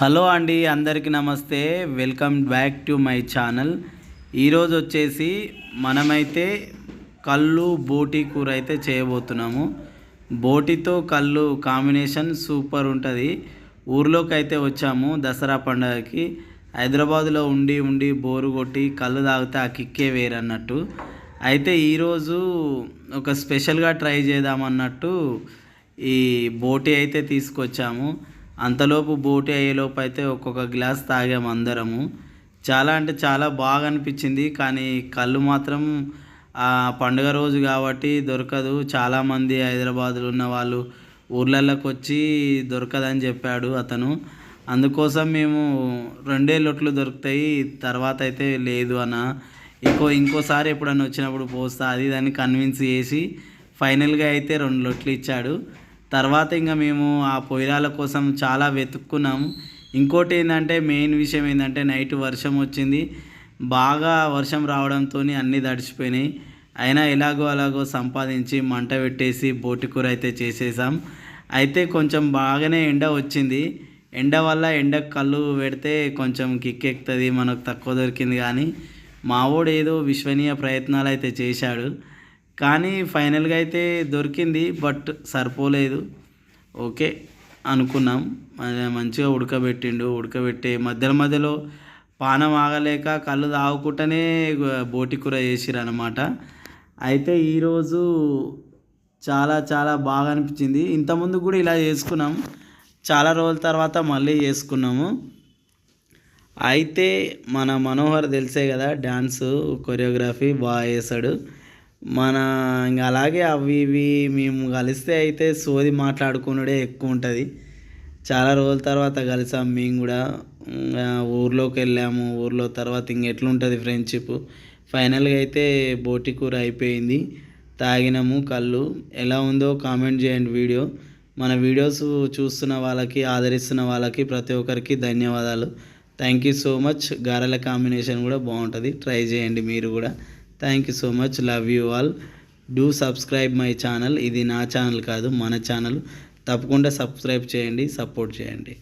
Hello అండి అందరికీ నమస్తే. Welcome back to my channel. ఈరోజు వచ్చేసి మనమైతే కళ్ళు బోటి కూర అయితే చేయబోతున్నాము. బోటితో కళ్ళు కాంబినేషన్ సూపర్ ఉంటుంది. ఊర్లోకి అయితే వచ్చాము దసరా పండగకి. హైదరాబాద్లో ఉండి ఉండి బోరు కొట్టి కళ్ళు తాగితే ఆ కిక్కే వేరన్నట్టు. అయితే ఈరోజు ఒక స్పెషల్గా ట్రై చేద్దామన్నట్టు ఈ బోటి అయితే తీసుకొచ్చాము. అంతలోపు బోటి అయ్యేలోపు అయితే ఒక్కొక్క గ్లాస్ తాగాము అందరము. చాలా అంటే చాలా బాగా అనిపించింది కానీ కళ్ళు మాత్రం ఆ పండుగ రోజు కాబట్టి దొరకదు. చాలామంది హైదరాబాద్లో ఉన్న వాళ్ళు ఊర్లలోకి వచ్చి దొరకదని చెప్పాడు అతను. అందుకోసం మేము రెండే లొట్లు దొరుకుతాయి తర్వాత అయితే లేదు అన్న. ఇంకో ఇంకోసారి ఎప్పుడన్నా వచ్చినప్పుడు పోస్తా అది దాన్ని కన్విన్స్ చేసి ఫైనల్గా అయితే రెండు లొట్లు ఇచ్చాడు. తర్వాత ఇంకా మేము ఆ పొయ్యిరాల కోసం చాలా వెతుక్కున్నాము ఇంకోటి ఏంటంటే మెయిన్ విషయం ఏంటంటే నైట్ వర్షం వచ్చింది. బాగా వర్షం రావడంతో అన్నీ తడిచిపోయినాయి. అయినా ఎలాగో అలాగో సంపాదించి మంట పెట్టేసి బోటి కూర అయితే చేసేసాం. అయితే కొంచెం బాగానే ఎండ వచ్చింది. ఎండ వల్ల ఎండ కళ్ళు పెడితే కొంచెం కిక్ ఎక్కుతుంది మనకు తక్కువ దొరికింది కానీ మావోడు ఏదో విశ్వనీయ ప్రయత్నాలు అయితే చేశాడు. కానీ ఫైనల్గా అయితే దొరికింది బట్ సరిపోలేదు. ఓకే అనుకున్నాం. మంచిగా ఉడకబెట్టిండు. ఉడకబెట్టి మధ్యలో మధ్యలో పానం ఆగలేక కళ్ళు తాగుకుంటూనే బోటి కూర చేసిరు అనమాట అయితే ఈరోజు చాలా చాలా బాగా అనిపించింది. ఇంతకుముందు కూడా ఇలా చేసుకున్నాం. చాలా రోజుల తర్వాత మళ్ళీ చేసుకున్నాము. అయితే మన మనోహర్ తెలిసే కదా డ్యాన్స్ కొరియోగ్రఫీ బాగా చేశాడు మన ఇంకా అలాగే అవి ఇవి మేము కలిస్తే అయితే సోది మాట్లాడుకునుడే ఎక్కువ ఉంటుంది. చాలా రోజుల తర్వాత కలిసాం మేము కూడా. ఇంకా ఊర్లోకి వెళ్ళాము. ఊర్లో తర్వాత ఇంకెట్లుంటుంది ఫ్రెండ్షిప్? ఫైనల్గా అయితే బోటి కూర అయిపోయింది. తాగినాము కళ్ళు. ఎలా ఉందో కామెంట్ చేయండి వీడియో. మన వీడియోస్ చూస్తున్న వాళ్ళకి ఆదరిస్తున్న వాళ్ళకి ప్రతి ఒక్కరికి ధన్యవాదాలు. Thank you so much. గారెల combination కూడా బాగుంటుంది. ట్రై చేయండి మీరు కూడా. Thank you so much love you all do subscribe my channel ఇది నా ఛానల్ కాదు మన ఛానల్ తప్పకుండా సబ్స్క్రైబ్ చేయండి సపోర్ట్ చేయండి.